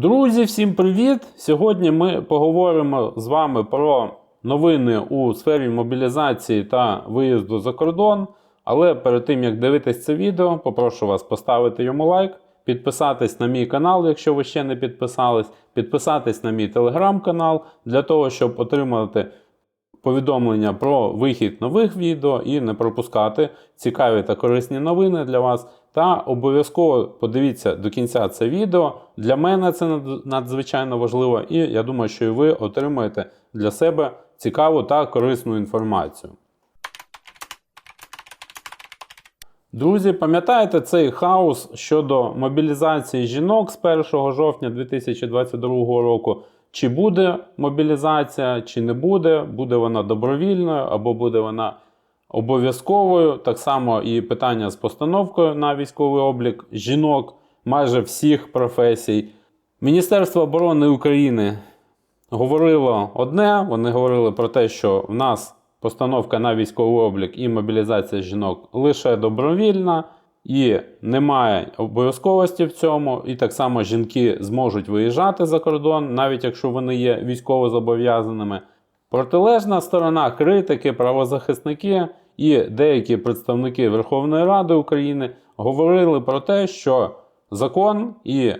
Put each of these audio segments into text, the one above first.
Друзі, всім привіт! Сьогодні ми поговоримо з вами про новини у сфері мобілізації та виїзду за кордон. Але перед тим як дивитись це відео, попрошу вас поставити йому лайк, підписатись на мій канал, якщо ви ще не підписались, підписатись на мій телеграм-канал для того, щоб отримати повідомлення про вихід нових відео і не пропускати цікаві та корисні новини для вас. Та обов'язково подивіться до кінця це відео. Для мене це надзвичайно важливо, і я думаю, що і ви отримаєте для себе цікаву та корисну інформацію. Друзі, пам'ятаєте цей хаос щодо мобілізації жінок з 1 жовтня 2022 року? Чи буде мобілізація, чи не буде? Буде вона добровільною або буде вона обов'язковою? Так само і питання з постановкою на військовий облік жінок майже всіх професій. Міністерство оборони України говорило одне. Вони говорили про те, що в нас постановка на військовий облік і мобілізація жінок лише добровільна, і немає обов'язковості в цьому. І так само жінки зможуть виїжджати за кордон, навіть якщо вони є військово зобов'язаними. Протилежна сторона критики, правозахисники і деякі представники Верховної Ради України говорили про те, що закон і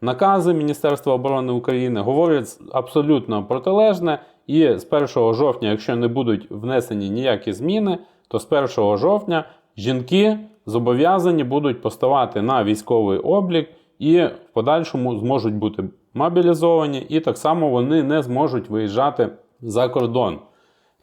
накази Міністерства оборони України говорять абсолютно протилежне. І з 1 жовтня, якщо не будуть внесені ніякі зміни, то з 1 жовтня жінки зобов'язані будуть поставати на військовий облік і в подальшому зможуть бути мобілізовані, і так само вони не зможуть виїжджати за кордон.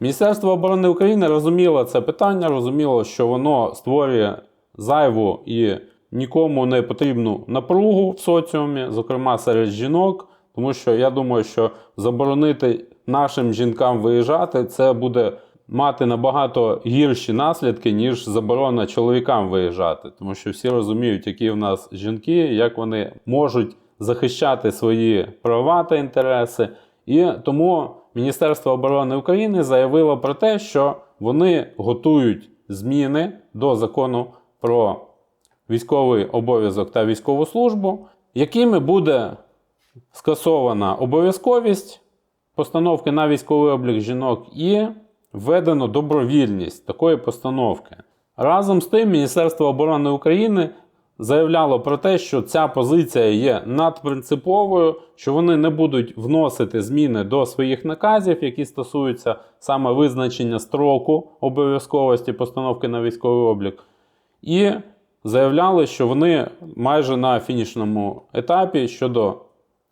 Міністерство оборони України розуміло це питання, розуміло, що воно створює зайву і нікому не потрібну напругу в соціумі, зокрема серед жінок. Тому що я думаю, що заборонити нашим жінкам виїжджати, це буде мати набагато гірші наслідки, ніж заборона чоловікам виїжджати. Тому що всі розуміють, які в нас жінки, як вони можуть захищати свої права та інтереси. І тому Міністерство оборони України заявило про те, що вони готують зміни до закону про військовий обов'язок та військову службу, якими буде скасована обов'язковість постановки на військовий облік жінок і введено добровільність такої постановки. Разом з тим, Міністерство оборони України заявляло про те, що ця позиція є надпринциповою, що вони не будуть вносити зміни до своїх наказів, які стосуються саме визначення строку обов'язковості постановки на військовий облік. І заявляли, що вони майже на фінішному етапі щодо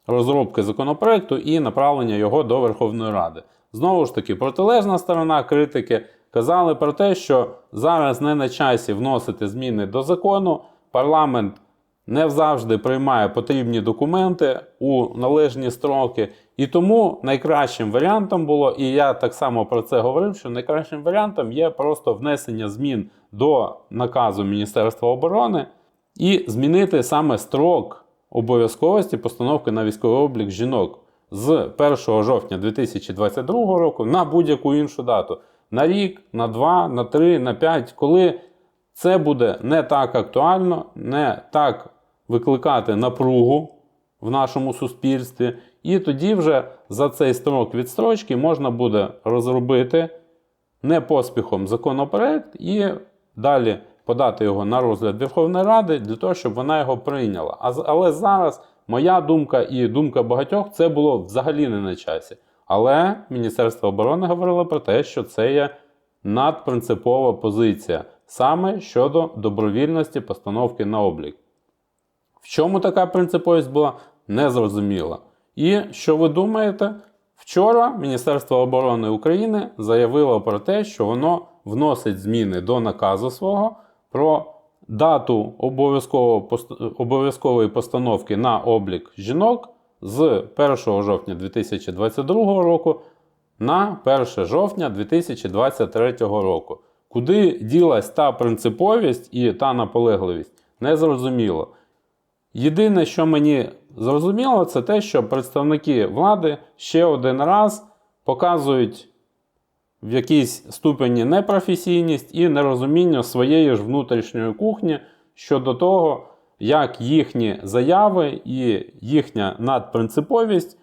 розробки законопроекту і направлення його до Верховної Ради. Знову ж таки, протилежна сторона критики казали про те, що зараз не на часі вносити зміни до закону. Парламент не завжди приймає потрібні документи у належні строки. І тому найкращим варіантом було, і я так само про це говорив, що найкращим варіантом є просто внесення змін до наказу Міністерства оборони і змінити саме строк обов'язковості постановки на військовий облік жінок з 1 жовтня 2022 року на будь-яку іншу дату. На рік, на 2, на 3, на 5, коли це буде не так актуально, не так викликати напругу в нашому суспільстві. І тоді вже за цей строк відстрочки можна буде розробити не поспіхом законопроект і далі подати його на розгляд Верховної Ради для того, щоб вона його прийняла. Але зараз моя думка і думка багатьох це було взагалі не на часі. Але Міністерство оборони говорило про те, що це є надпринципова позиція саме щодо добровільності постановки на облік. В чому така принциповість була, незрозуміло. І що ви думаєте? Вчора Міністерство оборони України заявило про те, що воно вносить зміни до наказу свого про дату обов'язкової постановки на облік жінок з 1 жовтня 2022 року на 1 жовтня 2023 року. Куди ділась та принциповість і та наполегливість, незрозуміло. Єдине, що мені зрозуміло, це те, що представники влади ще один раз показують в якійсь ступені непрофесійність і нерозуміння своєї ж внутрішньої кухні щодо того, як їхні заяви і їхня надпринциповість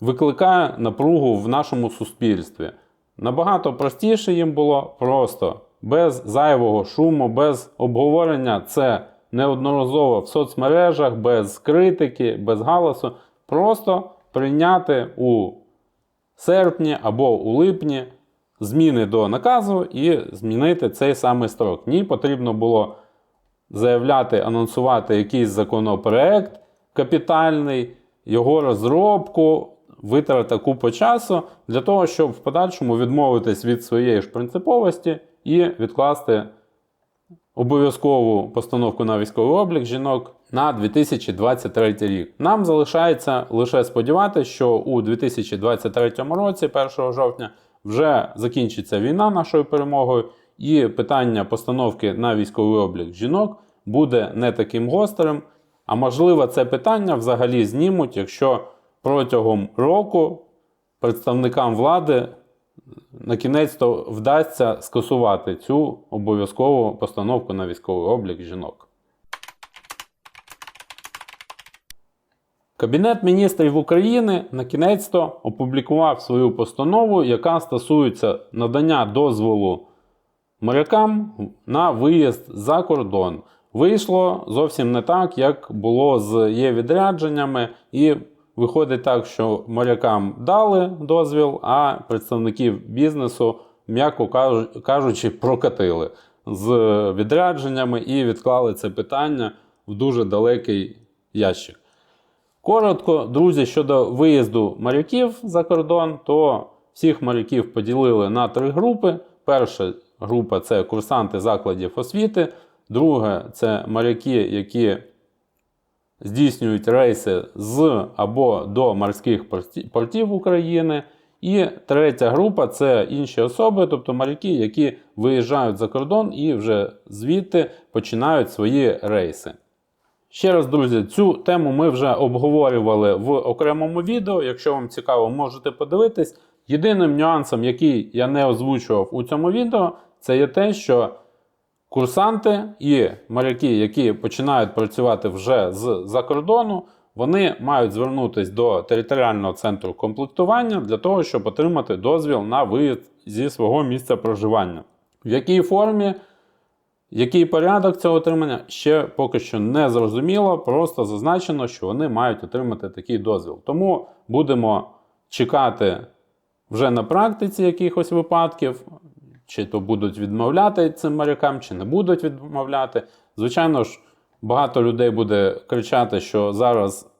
викликає напругу в нашому суспільстві. Набагато простіше їм було просто без зайвого шуму, без обговорення це неодноразово в соцмережах, без критики, без галасу. Просто прийняти у серпні або у липні зміни до наказу і змінити цей самий строк. Ні, потрібно було заявляти, анонсувати якийсь законопроект капітальний, його розробку, витрата купу часу для того, щоб в подальшому відмовитись від своєї ж принциповості і відкласти обов'язкову постановку на військовий облік жінок на 2023 рік. Нам залишається лише сподіватися, що у 2023 році, 1 жовтня, вже закінчиться війна нашою перемогою, і питання постановки на військовий облік жінок буде не таким гострим. А можливо, це питання взагалі знімуть, якщо протягом року представникам влади на кінець то вдасться скасувати цю обов'язкову постановку на військовий облік жінок. Кабінет міністрів України на кінець то опублікував свою постанову, яка стосується надання дозволу морякам на виїзд за кордон. Вийшло зовсім не так, як було з є відрядженнями, і виходить так, що морякам дали дозвіл, а представників бізнесу, м'яко кажучи, прокатили з відрядженнями і відклали це питання в дуже далекий ящик. Коротко, друзі, щодо виїзду моряків за кордон, то всіх моряків поділили на три групи. Перша група це курсанти закладів освіти, друга це моряки, які здійснюють рейси з або до морських портів України. І третя група це інші особи, тобто моряки, які виїжджають за кордон і вже звідти починають свої рейси. Ще раз, друзі, цю тему ми вже обговорювали в окремому відео. Якщо вам цікаво, можете подивитись. Єдиним нюансом, який я не озвучував у цьому відео, це є те, що курсанти і моряки, які починають працювати вже з-за кордону, вони мають звернутися до територіального центру комплектування для того, щоб отримати дозвіл на виїзд зі свого місця проживання. В якій формі який порядок цього отримання ще поки що не зрозуміло, просто зазначено, що вони мають отримати такий дозвіл. Тому будемо чекати вже на практиці якихось випадків, чи то будуть відмовляти цим морякам, чи не будуть відмовляти. Звичайно ж, багато людей буде кричати, що зараз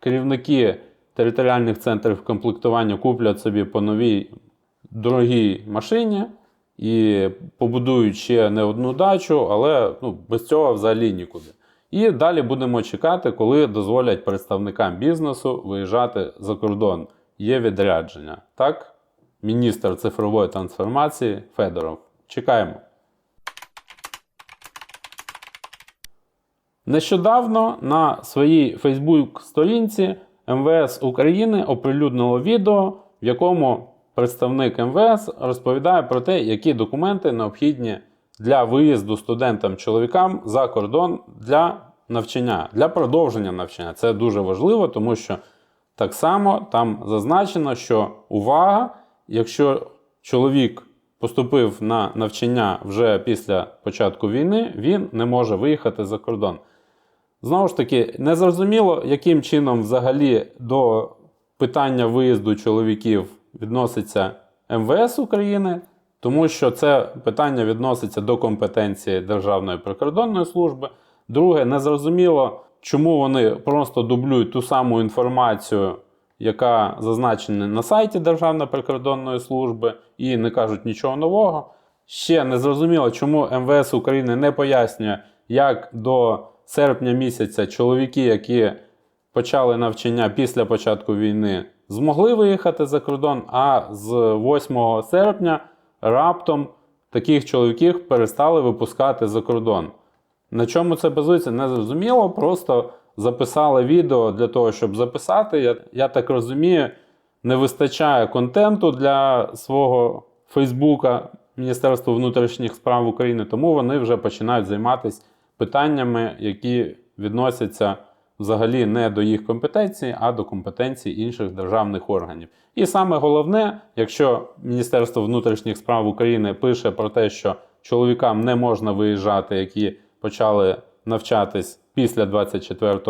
керівники територіальних центрів комплектування куплять собі по новій дорогій машині і побудують ще не одну дачу, але ну, без цього взагалі нікуди. І далі будемо чекати, коли дозволять представникам бізнесу виїжджати за кордон. Є відрядження. Так, міністр цифрової трансформації Федоров. Чекаємо. Нещодавно на своїй Фейсбук-сторінці МВС України оприлюднило відео, в якому представник МВС розповідає про те, які документи необхідні для виїзду студентам-чоловікам за кордон для навчання, для продовження навчання. Це дуже важливо, тому що так само там зазначено, що увага, якщо чоловік поступив на навчання вже після початку війни, він не може виїхати за кордон. Знову ж таки, незрозуміло, яким чином взагалі до питання виїзду чоловіків відноситься МВС України, тому що це питання відноситься до компетенції Державної прикордонної служби. Друге, незрозуміло, чому вони просто дублюють ту саму інформацію, яка зазначена на сайті Державної прикордонної служби, і не кажуть нічого нового. Ще не зрозуміло, чому МВС України не пояснює, як до серпня місяця чоловіки, які почали навчання після початку війни, змогли виїхати за кордон, а з 8 серпня раптом таких чоловіків перестали випускати за кордон. На чому це базується, не зрозуміло. Просто записали відео для того, щоб записати. Я, я так розумію, не вистачає контенту для свого Фейсбука Міністерства внутрішніх справ України, тому вони вже починають займатися питаннями, які відносяться взагалі не до їх компетенції, а до компетенції інших державних органів. І саме головне, якщо Міністерство внутрішніх справ України пише про те, що чоловікам не можна виїжджати, які почали навчатись після 24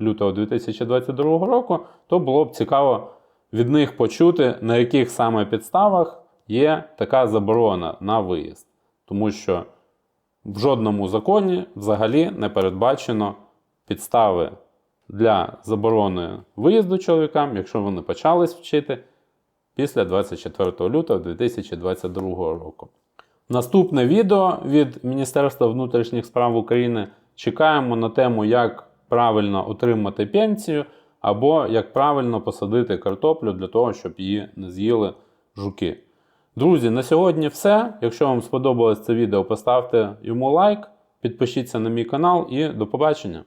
лютого 2022 року, то було б цікаво від них почути, на яких саме підставах є така заборона на виїзд. Тому що в жодному законі взагалі не передбачено підстави для заборони виїзду чоловікам, якщо вони почались вчити після 24 лютого 2022 року. Наступне відео від Міністерства внутрішніх справ України чекаємо на тему, як правильно отримати пенсію, або як правильно посадити картоплю для того, щоб її не з'їли жуки. Друзі, на сьогодні все. Якщо вам сподобалось це відео, поставте йому лайк, підпишіться на мій канал і до побачення.